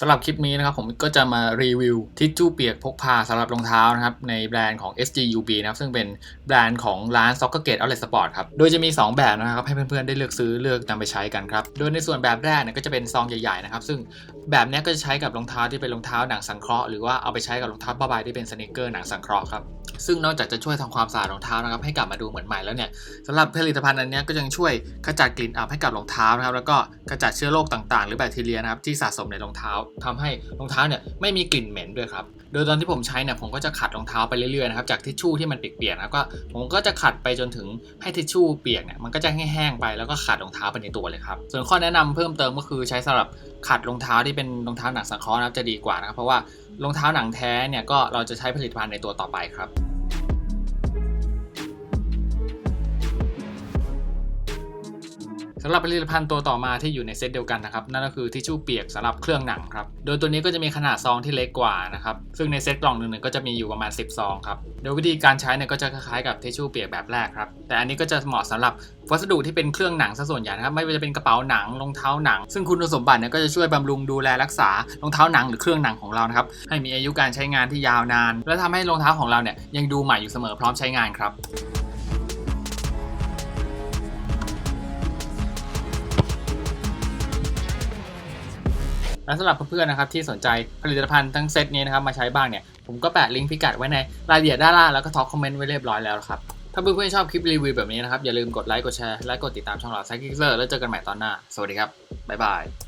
สำหรับคลิปนี้นะครับผมก็จะมารีวิวทิชชู่เปียกพกพาสำหรับรองเท้านะครับในแบรนด์ของ SGUB นะครับซึ่งเป็นแบรนด์ของร้าน Soccer Gate Outlet Sport ครับโดยจะมี 2 แบบนะครับให้เพื่อนๆได้เลือกซื้อเลือกนำไปใช้กันครับโดยในส่วนแบบแรกเนี่ยก็จะเป็นซองใหญ่ๆนะครับซึ่งแบบนี้ก็จะใช้กับรองเท้าที่เป็นรองเท้าหนังสังเคราะห์หรือว่าเอาไปใช้กับรองเท้าผ้าใบที่เป็นสเนิเกอร์หนังสังเคราะห์ครับซึ่งนอกจากจะช่วยทำความสะอาดรองเท้านะครับให้กลับมาดูเหมือนใหม่แล้วเนี่ยสำหรับผลิตภัณฑ์อันนี้ก็ยังช่วยขจัดกลิ่นอับให้กับรองเท้านะครับแล้วก็ขจัดเชื้อโรคต่างๆ หรือแบคทีเรียนะครับที่สะสมในรองเท้าทำให้รองเท้าเนี่ยไม่มีกลิ่นเหม็นด้วยครับ โดยตอนที่ผมใช้เนี่ยผมก็จะขัดรองเท้าไปเรื่อยๆนะครับจากทิชชู่ที่มันเปียกๆนะก็ผมก็จะขัดไปจนถึงให้ทิชชู่เปียกเนี่ยมันก็จะแห้งๆไปแล้วก็ขัดรองเท้าไปในตัวเลยครับส่วนข้อแนะนำเพิ่มเติมก็คือใช้สำหรับขัดรองเท้าที่เป็นรองเท้าหนังสังเคราะห์นะครับจะดีกว่านะครับเพราะว่ารองเท้าหนังแท้เนี่ยก็เราจะใช้ผลิตภัณฑ์ในตัวต่อไปครับำหรับผลิตภัณฑ์ตัวต่อมาที่อยู่ในเซตเดียวกันนะครับนั่นก็คือทิชชู่เปียกสำหรับเครื่องหนังครับโดยตัวนี้ก็จะมีขนาดซองที่เล็กกว่านะครับซึ่งในเซตกล่องหนึ่งก็จะมีอยู่ประมาณ 10 ซองครับโดยวิธีการใช้เนี่ยก็จะคล้ายๆกับทิชชู่เปียกแบบแรกครับแต่อันนี้ก็จะเหมาะสำหรับวัสดุที่เป็นเครื่องหนังซะส่วนใหญ่นะครับไม่ว่าจะเป็นกระเป๋าหนังรองเท้าหนัง ซึ่งคุณสมบัติเนี่ยก็จะช่วยบำรุงดูแลรักษารองเท้าหนังหรือเครื่องหนังของเรานะครับให้มีอายุการใช้งานที่ยาวนาน และทำให้รองเท้าของเราเนี่ยยังดูใหม่อยู่เสมอพร้อมใช้งานครับ และสำหรับเพื่อนๆนะครับที่สนใจผลิตภัณฑ์ทั้งเซตนี้นะครับมาใช้บ้างเนี่ยผมก็แปะลิงก์พิกัดไว้ในรายละเอียดด้านล่างแล้วก็ท็อปคอมเมนต์ไว้เรียบร้อยแล้วครับถ้าเพื่อนๆชอบคลิปรีวิวแบบนี้นะครับอย่าลืมกดไลค์กดแชร์และกดติดตามช่องเราไซคิกเซอร์แล้วเจอกันใหม่ตอนหน้า สวัสดีครับบ๊ายบาย